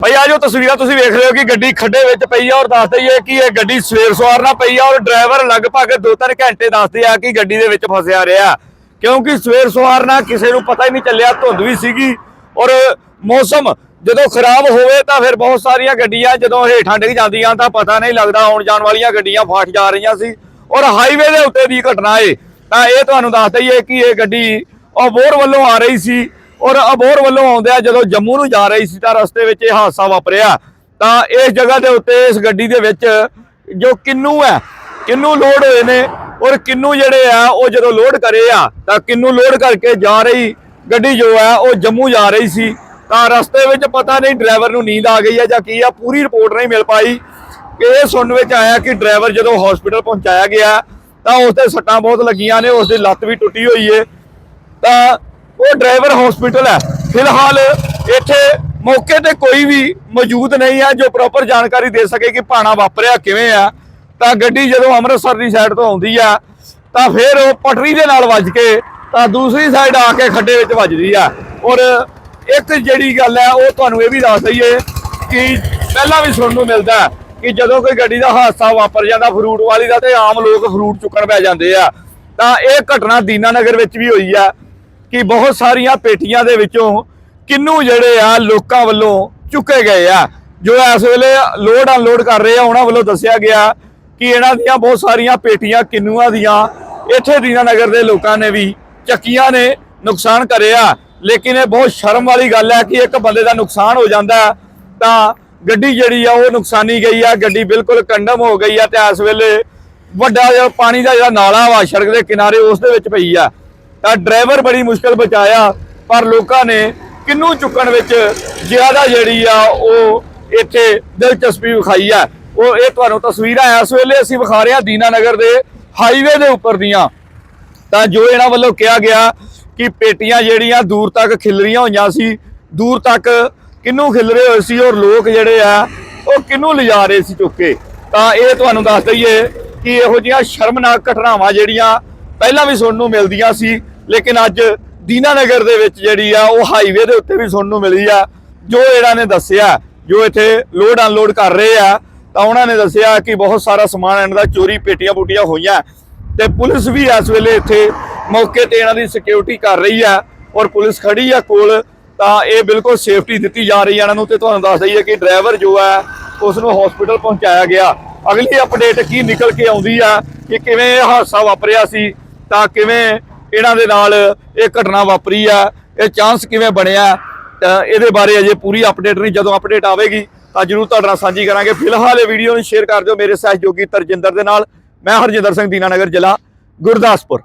ਭਾਈ ਆ ਜੋ ਤਸਵੀਰਾਂ ਤੁਸੀਂ ਵੇਖ ਰਹੇ ਹੋ ਕਿ ਗੱਡੀ ਖੱਡੇ ਵਿੱਚ ਪਈ ਆ ਔਰ ਦੱਸ ਦਈਏ ਕਿ ਇਹ ਗੱਡੀ ਸਵੇਰ ਸਵਾਰ ਨਾਲ ਪਈ ਆ ਔਰ ਡਰਾਈਵਰ ਲਗਭਗ 2-3 ਘੰਟੇ ਦੱਸਦੇ ਆ ਕਿ ਗੱਡੀ ਦੇ ਵਿੱਚ ਫਸਿਆ ਰਿਹਾ। ਕਿਉਂਕਿ ਸਵੇਰ ਸਵਾਰ ਨਾਲ ਕਿਸੇ ਨੂੰ ਪਤਾ ਹੀ ਨਹੀਂ ਚੱਲਿਆ, ਧੁੰਦ ਵੀ ਸੀਗੀ ਔਰ ਮੌਸਮ ਜਦੋਂ ਖਰਾਬ ਹੋਵੇ ਤਾਂ ਫਿਰ ਬਹੁਤ ਸਾਰੀਆਂ ਗੱਡੀਆਂ ਜਦੋਂ ਹੇਠਾਂ ਡਿੱਗ ਜਾਂਦੀਆਂ ਤਾਂ ਪਤਾ ਨਹੀਂ ਲੱਗਦਾ ਆਉਣ ਜਾਣ ਵਾਲੀਆਂ ਗੱਡੀਆਂ ਫਸ ਜਾ ਰਹੀਆਂ ਸੀ ਔਰ ਹਾਈਵੇ ਦੇ ਉੱਤੇ ਦੀ ਘਟਨਾ ਏ। ਤਾਂ ਇਹ ਤੁਹਾਨੂੰ ਦੱਸ ਦਈਏ ਕਿ ਇਹ ਗੱਡੀ ਅਬੋਰ ਵੱਲੋਂ ਆ ਰਹੀ ਸੀ। ਔਰ ਅਬੋਰ ਵੱਲੋਂ ਆਉਂਦਿਆਂ ਜਦੋਂ ਜੰਮੂ ਨੂੰ ਜਾ ਰਹੀ ਸੀ ਤਾਂ ਰਸਤੇ ਵਿੱਚ ਇਹ ਹਾਦਸਾ ਵਾਪਰਿਆ। ਤਾਂ ਇਸ ਜਗ੍ਹਾ ਦੇ ਉੱਤੇ, ਇਸ ਗੱਡੀ ਦੇ ਵਿੱਚ ਜੋ ਕਿੰਨੂ ਹੈ, ਕਿੰਨੂ ਲੋਡ ਹੋਏ ਨੇ ਔਰ ਕਿੰਨੂ ਜਿਹੜੇ ਆ, ਉਹ ਜਦੋਂ ਲੋਡ ਕਰੇ ਆ, ਤਾਂ ਕਿੰਨੂ ਲੋਡ ਕਰਕੇ ਜਾ ਰਹੀ ਗੱਡੀ ਜੋ ਹੈ, ਉਹ ਜੰਮੂ ਜਾ ਰਹੀ ਸੀ। ਤਾਂ ਰਸਤੇ ਵਿੱਚ ਪਤਾ ਨਹੀਂ ਡਰਾਈਵਰ ਨੂੰ ਨੀਂਦ ਆ ਗਈ ਹੈ ਜਾਂ ਕੀ ਆ, ਪੂਰੀ ਰਿਪੋਰਟ ਨਹੀਂ ਮਿਲ ਪਾਈ। ਕਿ ਇਹ ਸੁਣਨ ਵਿੱਚ ਆਇਆ ਕਿ ਡਰਾਈਵਰ ਜਦੋਂ ਹਸਪੀਟਲ ਪਹੁੰਚਾਇਆ ਗਿਆ, ਤਾਂ ਉਸ ਦੇ ਸੱਟਾਂ ਬਹੁਤ ਲੱਗੀਆਂ ਨੇ ਉਸ ਦੀ ਲੱਤ ਵੀ ਟੁੱਟੀ ਹੋਈ ਏ। ਤਾਂ ਉਹ ਡਰਾਈਵਰ ਹਸਪੀਟਲ ਹੈ। ਫਿਲਹਾਲ ਇੱਥੇ ਮੌਕੇ ਤੇ ਕੋਈ ਵੀ ਮੌਜੂਦ ਨਹੀਂ ਹੈ ਜੋ ਪ੍ਰੋਪਰ ਜਾਣਕਾਰੀ ਦੇ ਸਕੇ ਕਿ ਭਾਣਾ ਵਾਪਰਿਆ ਕਿਵੇਂ ਆ ਤਾਂ ਗੱਡੀ ਜਦੋਂ ਅੰਮ੍ਰਿਤਸਰ ਦੀ ਸਾਈਡ ਤੋਂ ਆਉਂਦੀ ਆ ਤਾਂ ਫਿਰ ਉਹ ਪਟਰੀ ਦੇ ਨਾਲ ਵੱਜ ਕੇ ਤਾਂ ਦੂਸਰੀ ਸਾਈਡ ਆ ਕੇ ਖੱਡੇ ਵਿੱਚ ਵੱਜਦੀ ਆ ਔਰ ਇੱਕ ਜਿਹੜੀ ਗੱਲ ਹੈ, ਉਹ ਤੁਹਾਨੂੰ ਇਹ ਵੀ ਦੱਸ ਦਈਏ ਕਿ ਪਹਿਲਾਂ ਵੀ ਸੁਣਨ ਨੂੰ ਮਿਲਦਾ ਕਿ ਜਦੋਂ ਕੋਈ ਗੱਡੀ ਦਾ ਹਾਦਸਾ ਵਾਪਰ ਜਾਂਦਾ ਫਰੂਟ ਵਾਲੀ ਦਾ ਤੇ ਆਮ ਲੋਕ ਫਰੂਟ ਚੁੱਕਣ ਪੈ ਜਾਂਦੇ ਆ। ਤਾਂ ਇਹ ਘਟਨਾ ਦੀਨਾਨਗਰ ਵਿੱਚ ਵੀ ਹੋਈ ਆ ਕਿ ਬਹੁਤ ਸਾਰੀਆਂ ਪੇਟੀਆਂ ਦੇ ਵਿੱਚੋਂ ਕਿੰਨੂ ਜਿਹੜੇ ਆ ਲੋਕਾਂ ਵੱਲੋਂ ਚੁੱਕੇ ਗਏ ਆ। ਜੋ ਇਸ ਵੇਲੇ ਲੋਡ ਅਨਲੋਡ ਕਰ ਰਹੇ ਆ, ਉਹਨਾਂ ਵੱਲੋਂ ਦੱਸਿਆ ਗਿਆ ਕਿ ਇਹਨਾਂ ਦੀਆਂ ਬਹੁਤ ਸਾਰੀਆਂ ਪੇਟੀਆਂ ਕਿੰਨੂਆਂ ਦੀਆਂ ਇੱਥੇ ਦੀਨਾਨਗਰ ਦੇ ਲੋਕਾਂ ਨੇ ਵੀ ਚੱਕੀਆਂ ਨੇ ਨੁਕਸਾਨ ਕਰਿਆ। ਲੇਕਿਨ ਇਹ ਬਹੁਤ ਸ਼ਰਮ ਵਾਲੀ ਗੱਲ ਹੈ ਕਿ ਇੱਕ ਬੰਦੇ ਦਾ ਨੁਕਸਾਨ ਹੋ ਜਾਂਦਾ ਤਾਂ ਗੱਡੀ ਜਿਹੜੀ ਆ ਉਹ ਨੁਕਸਾਨੀ ਗਈ ਆ, ਗੱਡੀ ਬਿਲਕੁਲ ਕੰਡਮ ਹੋ ਗਈ ਆ ਤੇ ਇਸ ਵੇਲੇ ਵੱਡਾ ਜਿਹੜਾ ਪਾਣੀ ਦਾ ਜਿਹੜਾ ਨਾਲਾ ਵਾ ਸੜਕ ਦੇ ਕਿਨਾਰੇ ਉਸ ਦੇ ਵਿੱਚ ਪਈ ਆ। ਤਾਂ ਡਰਾਈਵਰ ਬੜੀ ਮੁਸ਼ਕਲ ਬਚਾਇਆ, ਪਰ ਲੋਕਾਂ ਨੇ ਕਿੰਨੂ ਚੁੱਕਣ ਵਿੱਚ ਜ਼ਿਆਦਾ ਜਿਹੜੀ ਆ ਉਹ ਇੱਥੇ ਦਿਲਚਸਪੀ ਵਿਖਾਈ ਆ। ਉਹ ਇਹ ਤੁਹਾਨੂੰ ਤਸਵੀਰਾਂ ਇਸ ਵੇਲੇ ਅਸੀਂ ਵਿਖਾ ਰਹੇ ਹਾਂ ਦੀਨਾਨਗਰ ਦੇ ਹਾਈਵੇ ਦੇ ਉੱਪਰ ਦੀਆਂ। ਤਾਂ ਜੋ ਇਹਨਾਂ ਵੱਲੋਂ ਕਿਹਾ ਗਿਆ ਕਿ ਪੇਟੀਆਂ ਜਿਹੜੀਆਂ ਦੂਰ ਤੱਕ ਖਿਲਰੀਆਂ ਹੋਈਆਂ ਸੀ, ਦੂਰ ਤੱਕ ਕਿੰਨੂ ਖਿਲਰੇ ਹੋਏ ਸੀ ਔਰ ਲੋਕ ਜਿਹੜੇ ਆ, ਉਹ ਕਿੰਨੂ ਲਿਜਾ ਰਹੇ ਸੀ ਚੁੱਕ ਕੇ। ਤਾਂ ਇਹ ਤੁਹਾਨੂੰ ਦੱਸ ਦਈਏ ਕਿ ਇਹੋ ਜਿਹੀਆਂ ਸ਼ਰਮਨਾਕ ਘਟਨਾਵਾਂ ਜਿਹੜੀਆਂ ਪਹਿਲਾਂ ਵੀ ਸੁਣਨ ਨੂੰ ਮਿਲਦੀਆਂ ਸੀ ਲੇਕਿਨ ਅੱਜ ਦੀਨਾਨਗਰ ਦੇ ਵਿੱਚ ਜਿਹੜੀ ਆ, ਉਹ ਹਾਈਵੇ ਦੇ ਉੱਤੇ ਵੀ ਸੁਣਨ ਨੂੰ ਮਿਲੀ ਆ। ਜੋ ਇਹਨਾਂ ਨੇ ਦੱਸਿਆ, ਜੋ ਇੱਥੇ ਲੋਡ ਅਨਲੋਡ ਕਰ ਰਹੇ ਆ, ਤਾਂ ਉਹਨਾਂ ਨੇ ਦੱਸਿਆ ਕਿ ਬਹੁਤ ਸਾਰਾ ਸਮਾਨ ਇਹਨਾਂ ਦਾ ਚੋਰੀ ਪੇਟੀਆਂ ਪੂਟੀਆਂ ਹੋਈਆਂ। ਤੇ ਪੁਲਿਸ ਵੀ ਇਸ ਵੇਲੇ ਇੱਥੇ ਮੌਕੇ ਤੇ ਇਹਨਾਂ ਦੀ ਸਿਕਿਉਰਿਟੀ ਕਰ ਰਹੀ ਆ ਔਰ ਪੁਲਿਸ ਖੜੀ ਆ ਕੋਲ, ਤਾਂ ਇਹ ਬਿਲਕੁਲ ਸੇਫਟੀ ਦਿੱਤੀ ਜਾ ਰਹੀ ਆ ਇਹਨਾਂ ਨੂੰ ਤੇ ਤੁਹਾਨੂੰ ਦੱਸ ਦਈਏ ਕਿ ਡਰਾਈਵਰ ਜੋ ਹੈ ਉਸ ਨੂੰ ਹਸਪੀਟਲ ਪਹੁੰਚਾਇਆ ਗਿਆ। ਅਗਲੀ ਅਪਡੇਟ ਕੀ ਨਿਕਲ ਕੇ ਆਉਂਦੀ ਆ, ਕਿ ਕਿਵੇਂ ਇਹ ਹਾਦਸਾ ਵਾਪਰਿਆ ਸੀ, ਤਾਂ ਕਿਵੇਂ ਇਹਨਾਂ ਦੇ ਨਾਲ ਇਹ ਘਟਨਾ ਵਾਪਰੀ ਆ, ਇਹ ਚਾਂਸ ਕਿਵੇਂ ਬਣਿਆ ਇਹਦੇ ਬਾਰੇ ਅਜੇ ਪੂਰੀ ਅਪਡੇਟ ਨਹੀਂ, ਜਦੋਂ ਅਪਡੇਟ ਆਵੇਗੀ ਤਾਂ ਜਰੂਰ ਤੁਹਾਡੇ ਨਾਲ ਸਾਂਝੀ ਕਰਾਂਗੇ। ਫਿਲਹਾਲ ਇਹ ਵੀਡੀਓ ਨੂੰ ਸ਼ੇਅਰ ਕਰ ਦਿਓ ਮੇਰੇ ਸਹਿਯੋਗੀ ਤਰਜਿੰਦਰ ਦੇ ਨਾਲ। ਮੈਂ ਹਰਜਿੰਦਰ ਸਿੰਘ ਦੀਨਾਨਗਰ ਜ਼ਿਲ੍ਹਾ ਗੁਰਦਾਸਪੁਰ।